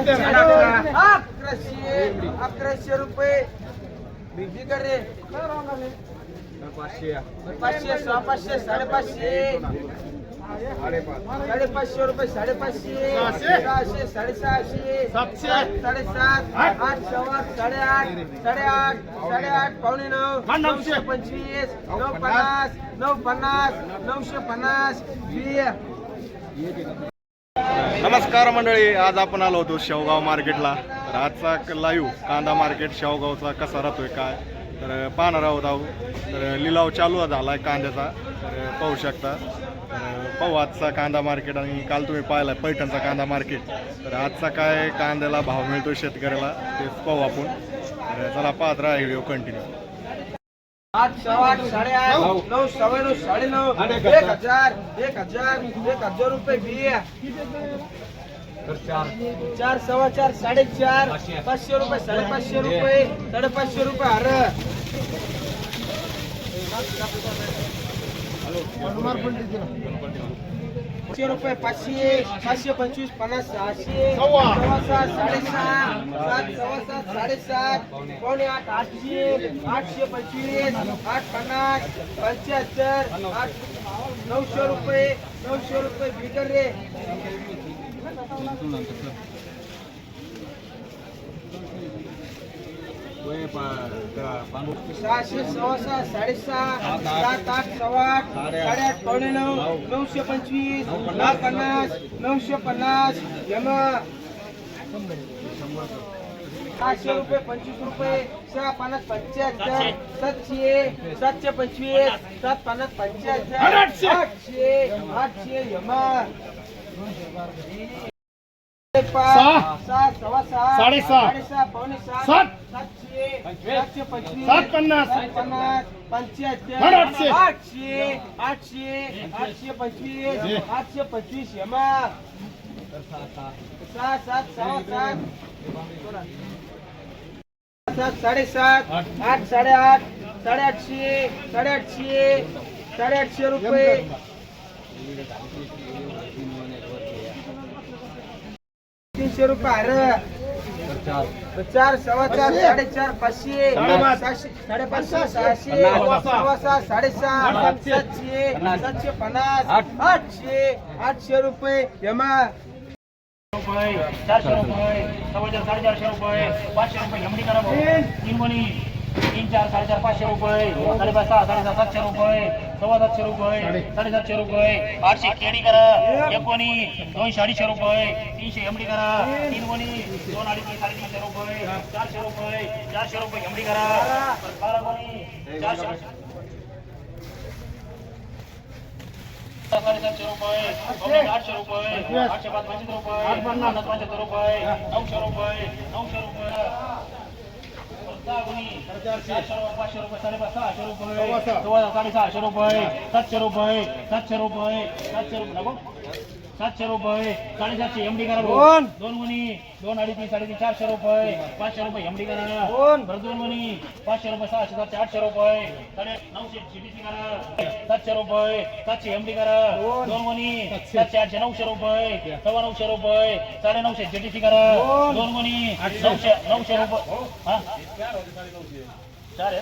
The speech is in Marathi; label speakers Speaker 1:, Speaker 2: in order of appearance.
Speaker 1: अकराशे अकराशे रुपये. रे? पाचशे सहा पाचशे साडेपाचशे. साडेपाचशे रुपये साडेपाचशे. सहाशे. साडेसहाशे. सात साडेसात आठ. सव्वा साडेआठ साडेआठ साडेआठ पावणे नऊ नऊशे पंचवीस नऊ पन्नास. नऊ पन्नास नऊशे पन्नास. वीस.
Speaker 2: नमस्कार मंडळी आज आपण आलो होतो शेवगाव मार्केटला. तर आजचा लाईव्ह कांदा मार्केट शेवगावचा कसा राहतोय काय? तर पाहणार आहोत आहो. तर लिलाव चालू झाला आहे कांद्याचा. तर पाहू शकता. तर पाहू आजचा कांदा मार्केट आणि काल तुम्ही पाहिला पैठणचा कांदा मार्केट. तर आजचा काय कांद्याला भाव मिळतो शेतकऱ्याला तेच पाहू आपण. तर चला पाहत राहा व्हिडिओ कंटिन्यू
Speaker 1: आठ सव्वा आठ साडेआठ नऊ. सव्वा नऊ साडेनऊ एक हजार एक हजार एक हजार रुपये बिया. चार. सव्वा चार साडेचार पाचशे. रुपये साडेपाचशे रुपये साडेपाचशे रुपये हर. पाचशे रुपये पाचशे पाचशे पंचवीस पन्नास सहाशे सव्वा. सहा साडेसहा सात सव्वा सात साडेसात पावणे आठ आठशे आठशे पंचवीस आठ पन्नास पंच्याहत्तर आठ नऊशे रुपये नऊशे रुपये बिगर रे. सहाशे सव्वा सहा साडेसहा सात आठ सव्वा आठ साडेआठ पावणे नऊ. नऊशे पंचवीस दहा पन्नास. नऊशे पन्नास जमा सहाशे रुपये पंचवीस रुपये सहा पन्नास पंच्याहत्तर सातशे सातशे पंचवीस सात पन्नास पंच्याहत्तर आठशे आठशे यमा. सहा सहा सव्वा सहा
Speaker 3: साडेसहा.
Speaker 1: साडेसहा पावणे सहा
Speaker 3: सात.
Speaker 1: सातशे सातशे पंचवीस
Speaker 3: सात पन्नास.
Speaker 1: सात पन्नास
Speaker 3: साठ
Speaker 1: पंच्याहत्तर
Speaker 3: आठशे.
Speaker 1: आठशे आठशे आठशे पंचवीस आठशे पंचवीस यमा सहा सात सहा सात सात साडेसात आठ साडेआठ साडेआठशे साडेआठशे साडेआठशे रुपये तीनशे रुपये अरे चार. सव्वा चार साडेचार पाचशे. साडेपाचशे सहाशे सव्वा सहा साडेसहा सातशे सातशे पन्नास आठशे आठशे रुपये. यमा.
Speaker 4: रुपये चारशे रुपये सव्वा चार साडेचारशे रुपये पाचशे रुपये एमडी करा भाऊ तीन चार साडेचार पाचशे रुपये. साडेपाच सहा साडेसहा सातशे रुपये. सव्वा सातशे रुपये. साडेसातशे रुपये. आठशे केडी करा. एक मणी दोनशे अडीचशे रुपये. तीनशे एमडी करा. तीन मणी दोन अडीचशे साडेतीनशे रुपये. चारशे रुपये. चारशे रुपये एमडी करा. बारा मणी चारशे साडेसातशे रुपये. आठशे रुपये. आठशे पाच पंचवीस रुपये. पन्नास पंच्याहत्तर रुपये. नऊशे रुपये. नऊशे रुपये. दहा गुणी चारशे रुपये पाचशे रुपये साडेपाच सहाशे रुपये सव्वा साडेसहाशे रुपये सातशे रुपये सातशे रुपये सातशे रुपये नको सातशे रुपये. साडेसातशे एमडी करा.
Speaker 1: दोन.
Speaker 4: दोन गुणी दोन अडीचशे साडेतीन चारशे रुपये. पाचशे रुपये एमडी करा.
Speaker 1: दोन.
Speaker 4: बरं दोन गुणी पाचशे रुपये सहाशे सातशे आठशे रुपये. साडे नऊशे सीबीसी करा. सातशे रुपये सातशे एमडी करा. दोन. गुणी सातशे. आठशे नऊशे रुपये. सव्वा नऊशे रुपये. साडे नऊशे जीटीसी करा.
Speaker 1: दोन.
Speaker 4: दोन गुणी नऊशे नऊशे रुपये. हा. चार आहे.